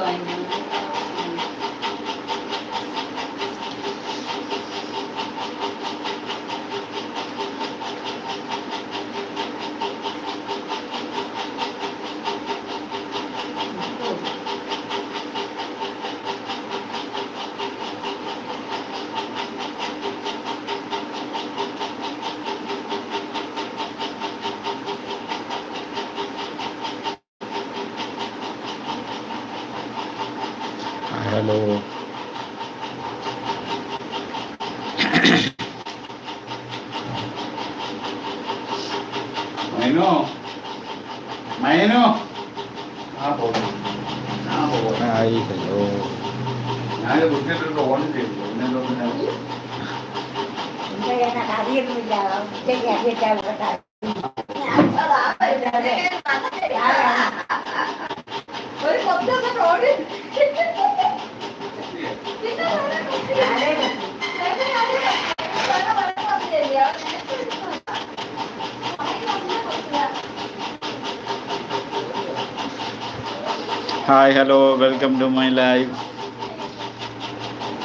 வாங்கினாங்க മൈനോ? മൈനോ? ആ പോകും ആ പോകും ഹായ് ഹലോ. ഞാൻ കുട്ടിയിട്ട് ഓൺ ചെയ്തു. എന്നെന്തോ പിന്നെ ഒരു കൊത്തൊക്കെ road hi hello welcome to my live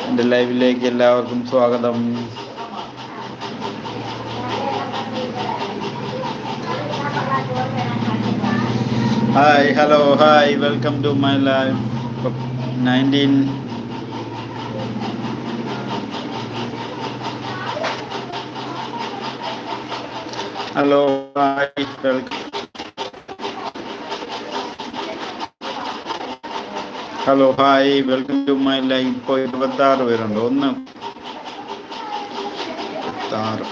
എന്റെ ലൈവിലേക്ക് എല്ലാവർക്കും സ്വാഗതം. Hi hello hi welcome to my live nineteen hello hi welcome hello hi welcome to my live ഇപ്പോൾ ഇരുപത്താറ് പേരുണ്ട്. ഒന്ന് ആറ്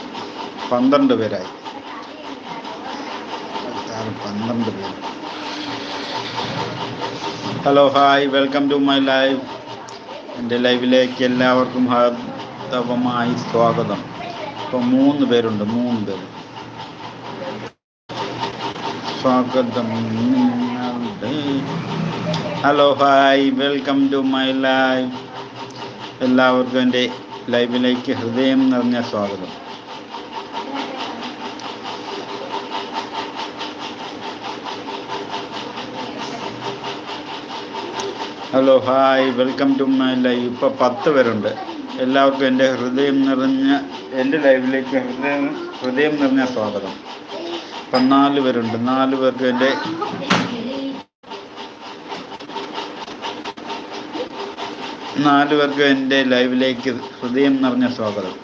പന്ത്രണ്ട് പേരായി. പന്ത്രണ്ട് പേര്. Hello hi welcome to my live എന്റെ ലൈവിലേക്ക് എല്ലാവർക്കും ഹാർദവമായി സ്വാഗതം. ഇപ്പോൾ മൂന്ന് പേരുണ്ട് മൂന്ന് പേര്. സ്വാഗതം hello hi welcome to my live എല്ലാവർക്കും എന്റെ ലൈവിലേക്ക് ഹൃദയം നിറഞ്ഞ സ്വാഗതം. Hello hi welcome to my live ഇപ്പോൾ പത്ത് പേരുണ്ട്. എല്ലാവർക്കും എന്റെ ഹൃദയം നിറഞ്ഞ എന്റെ ലൈവിലേക്ക് ഹൃദയം ഹൃദയം നിറഞ്ഞ സ്വാഗതം. ഇപ്പം നാല് പേരുണ്ട്. നാല് പേർക്ക് എന്റെ നാല് പേർക്ക് എന്റെ ലൈവിലേക്ക് ഹൃദയം നിറഞ്ഞ സ്വാഗതം.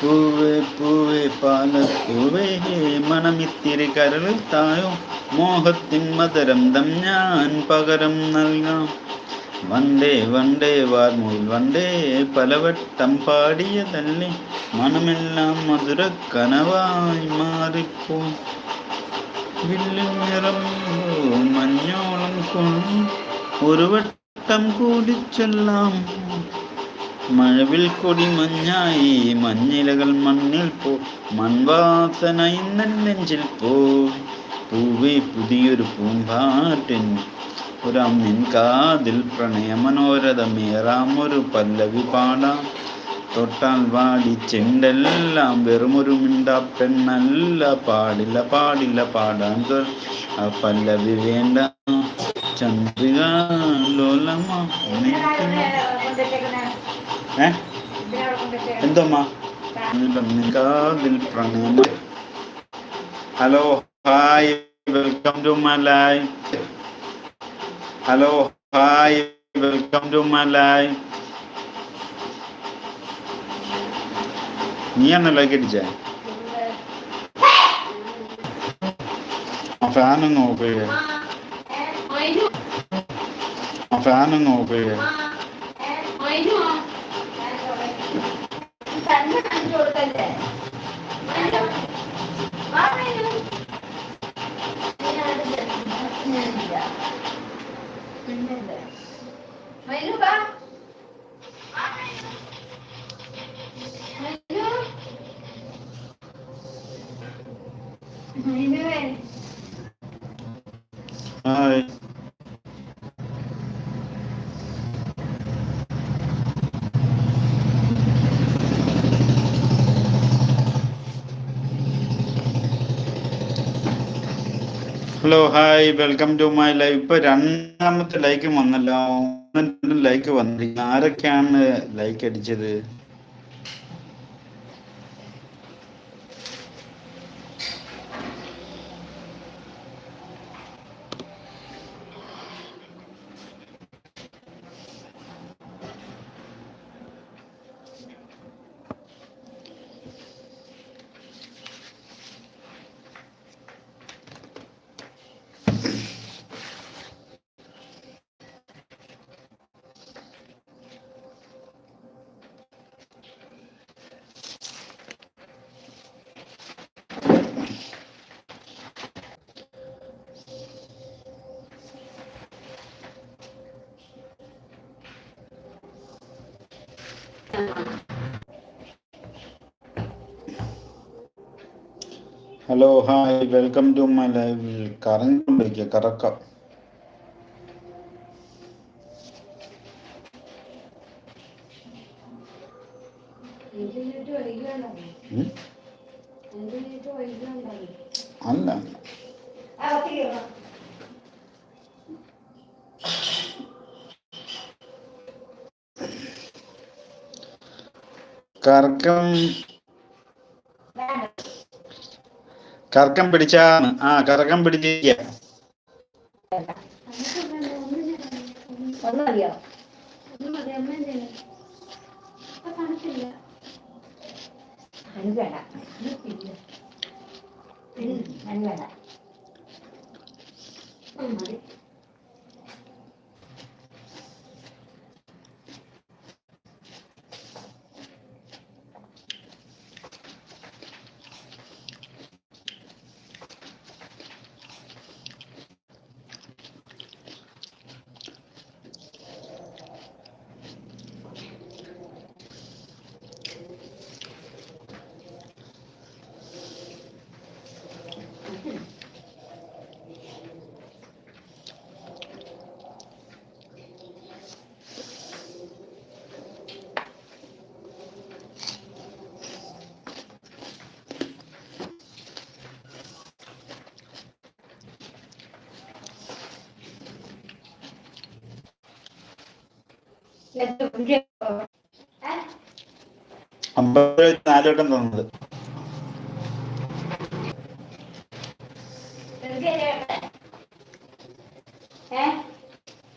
പൂവേ പൂവേ പാലപ്പൂവേ മണമിത്തിരി കരളിൽ തായോ മോഹത്തിൻ ദം ഞാൻ പകരം നൽകാം. വണ്ടേ വണ്ടേ വാർമൂൽ വണ്ടേ പലവട്ടം പാടിയതല്ലേ? മണമെല്ലാം മധുര കനവായി മാറിപ്പോ. മഞ്ഞോളം കൊണ്ട് ഒരു വട്ടം കൂടി ചൊല്ലാം. മഴവിൽ കൊടി മഞ്ഞായി മഞ്ഞിലകൾ മണ്ണിൽ പോ. മൺവാസന ഇന്നൻ നെഞ്ചിൽ പോ. പൂവേ പുതിയൊരു പൂമ്പാറ്റൻ ഒരമ്മിൻ കാതിൽ പ്രണയമനോരഥമേറാമൊരു മനോരഥമേറാം പല്ലവി പാടാം. തൊട്ടാൽ വാടി ചെണ്ടെല്ലാം വെറുമൊരു മിണ്ട. പെണ്ണല്ല പാടില്ല പാടില്ല പാടാൻ ആ പല്ലവി വേണ്ട. ചന്ദ്രിക എന്തോ ഏ? എന്തോമ്മ? കാതിൽ പ്രണയം hello? Hi welcome to my life hello hi welcome to my life നീ ആണോ ലൈക്ക് അടിച്ചേ ഫാൻ ഓഫ് ചെയ്യേ. ഫാൻ ഓഫ് ചെയ്യേ തന്നെ കണ്ടു കൊടുക്കല്ലേ മൈനു ബാ Mainu മൈനുവേ hi hello hi welcome to my live. ഇപ്പൊ രണ്ടാമത്തെ ലൈക്ക് വന്നല്ലോ. ലൈക്ക് വന്നിരിക്കുന്നു ആരൊക്കെയാണ് ലൈക്ക് അടിച്ചത്? Hello hi welcome to my ലൈവിൽ കറങ്ങിക്കൊണ്ടിരിക്കുക കറക്കം. അല്ല. കറക്കം കറക്കം പിടിച്ചാണ് ആ കറക്കം പിടിച്ചിരിക്കുക ഒന്നും അറിയോ അത് വേണ്ട അത് വേണ്ട അമ്പത് രൂപ നാല് വട്ടം തന്നത്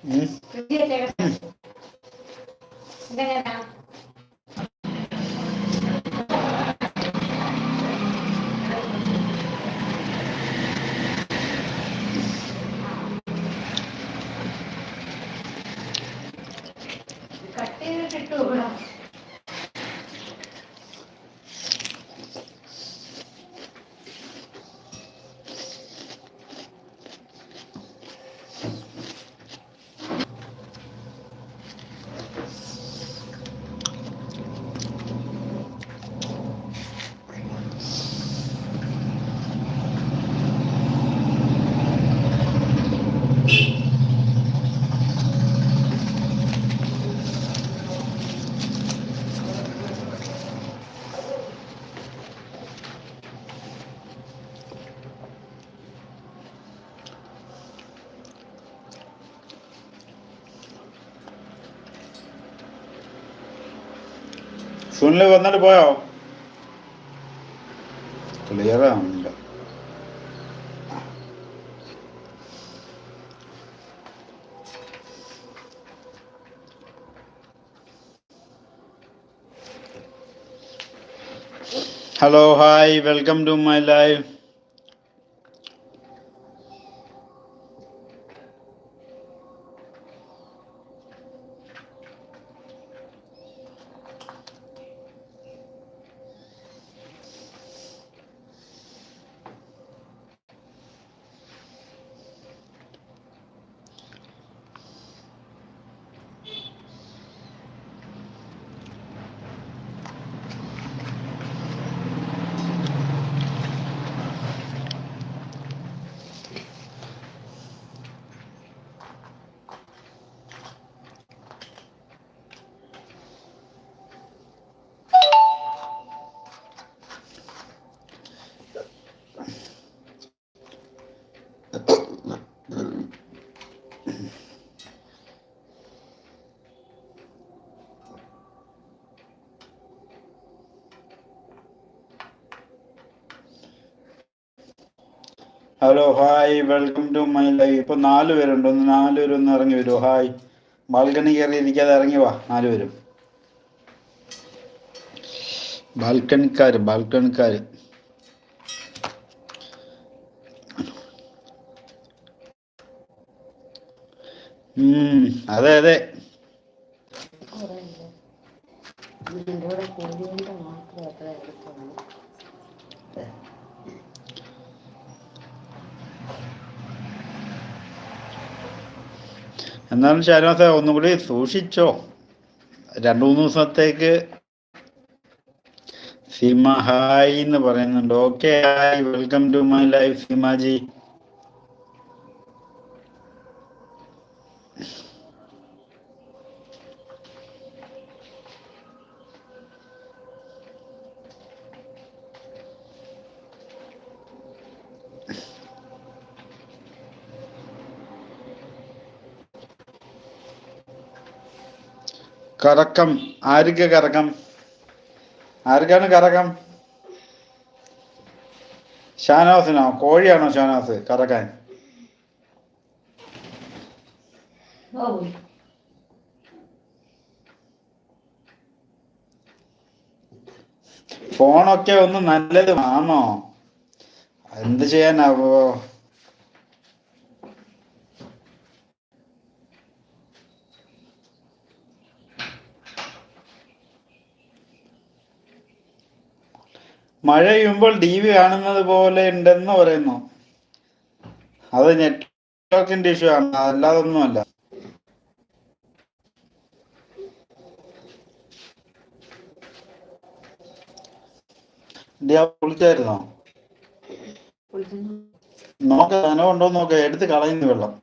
ഉം. സുനിൽ വന്നിട്ട് പോയോ? ക്ലിയർ ആവുന്നില്ല hello hi welcome to my live hello hi welcome to my life. ഇപ്പൊ നാല് പേരുണ്ട്. ഒന്ന് നാല് പേരും ഒന്ന് ഇറങ്ങി വരുമോ ഹായ്. ബാൽക്കണി കയറി ഇരിക്കാതെ ഇറങ്ങി വാ. നാല് പേരും. ബാൽക്കണിക്കാര് ബാൽക്കണിക്കാര് അതെ അതെ. എന്നാലും ഷാനവാസ ഒന്നും കൂടി സൂക്ഷിച്ചോ. രണ്ടു മൂന്ന് ദിവസത്തേക്ക് സീമ ഹായ് എന്ന് പറയുന്നുണ്ട്. Okay hi welcome to my life Seemaji കറക്കം. ആർക്ക് കറക്കം? ആർക്കാണ് കറക്കം? ഷാനവാസിനോ? കോഴിയാണോ ഷാനവാസ് കറക്കാൻ? ഫോണൊക്കെ ഒന്ന് നല്ലത് ആണോ? എന്ത് ചെയ്യാനാവോ? മഴ പെയ്യുമ്പോൾ ടി വി കാണുന്നത് പോലെ ഉണ്ടെന്ന് പറയുന്നു. അത് നെറ്റ്വർക്കിന്റെ ഇഷ്യൂ ആണ്. അല്ലാതൊന്നുമല്ല അല്ല വിളിച്ചായിരുന്നോ? നോക്ക നനവുണ്ടോ നോക്ക. എടുത്ത് കളയുന്നു വെള്ളം.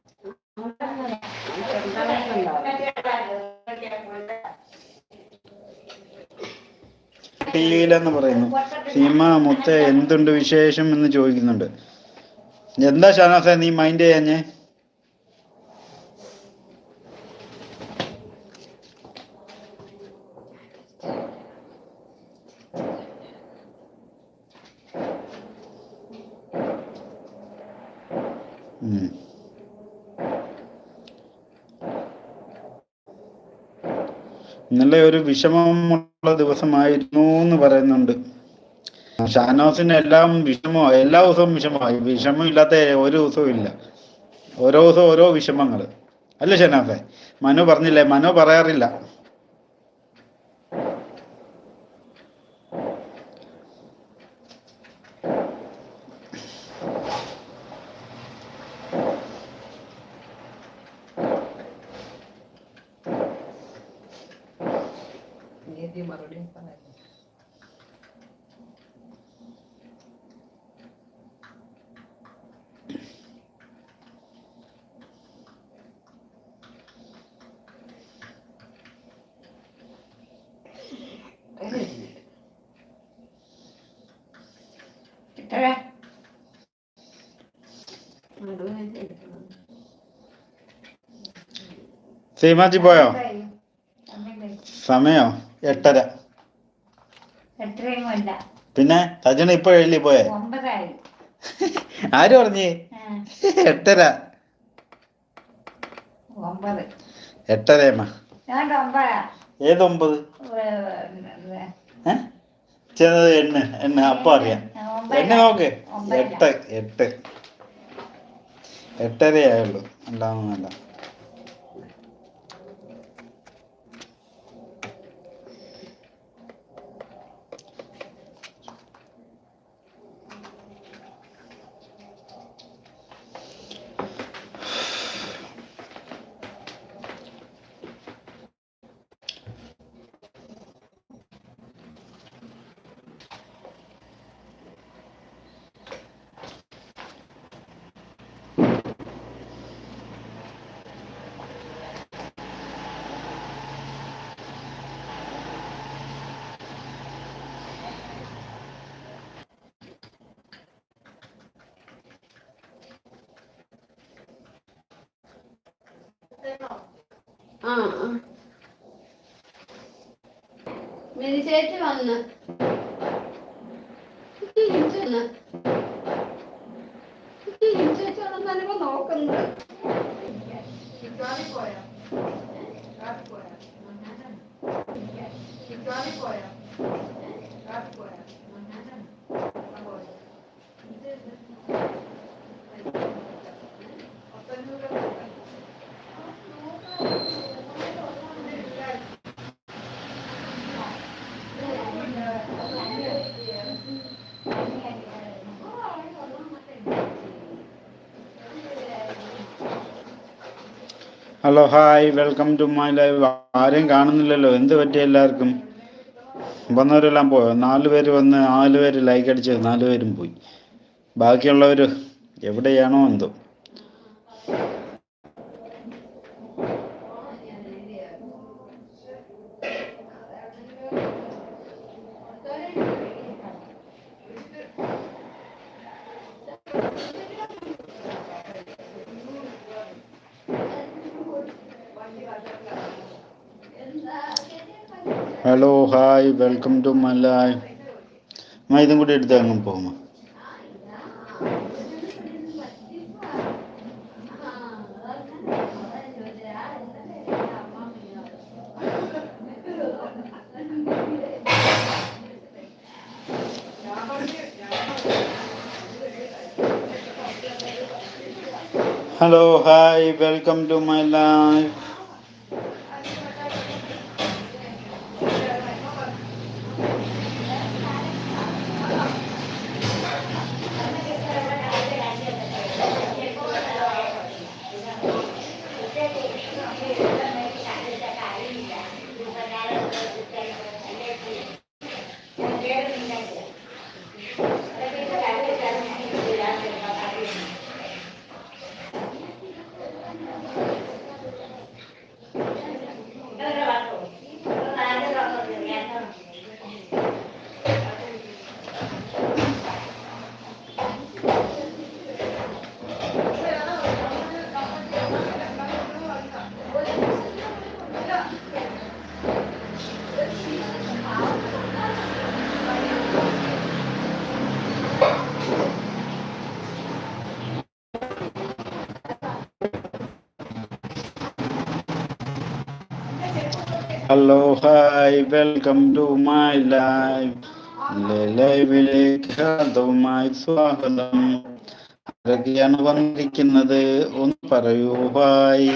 ടിയിലെന്ന് പറയുന്നു. സീമ മുത്ത എന്തുണ്ട് വിശേഷം എന്ന് ചോദിക്കുന്നുണ്ട്. എന്താ ഷാനാസെ നീ മൈൻഡ് ചെയ്യാഞ്ഞേ. ഇന്നലെ ഒരു വിഷമമുള്ള ദിവസമായിരുന്നു എന്ന് പറയുന്നുണ്ട്. ഷാനോസിന് എല്ലാം വിഷമോ എല്ലാ ദിവസവും വിഷമമായി. വിഷമം ഇല്ലാത്ത ഒരു ദിവസവും ഇല്ല. ഓരോ ദിവസവും ഓരോ വിഷമങ്ങൾ അല്ലേ ഷനാഫെ മനു പറഞ്ഞില്ലേ? മനു പറയാറില്ല. அப்படியே மறுபடியும் உட்காந்து Sei mais de boia. Samel. എട്ടര. പിന്നെ സജന ഇപ്പൊ എഴുതി പോയെ? ആര് പറഞ്ഞേ? എട്ടര. എട്ടര എട്ടരയമ്മ. ഏത് ഒമ്പത്? ചെന്നത് എണ്ണ. എണ്ണ. അപ്പൊ അറിയാം. എണ്ണ നോക്ക്. എട്ട് എട്ട്. എട്ടരയായുള്ളൂ അല്ലാന്നല്ല ആ ആ. മിനി വന്ന് hello hi welcome to my live ആരും കാണുന്നില്ലല്ലോ. എന്ത് പറ്റി എല്ലാവർക്കും? വന്നവരെല്ലാം പോയോ? നാല് പേര് വന്ന് നാല് പേര് ലൈക്ക് അടിച്ച് നാല് പേരും പോയി. ബാക്കിയുള്ളവർ എവിടെയാണോ എന്തോ ഹലോ ഹായ് വെൽക്കം ടു മലായ് അമ്മ ഇതും കൂടി എടുത്ത് അങ്ങ് പോകുമോ hello hi welcome to my live hello hi welcome to my live ലൈവിലേക്ക് ഹൃദവുമായി സ്വാഗതം. ആരൊക്കെയാണ് വന്നിരിക്കുന്നത്. ഒന്ന് പറയൂ ഹായ്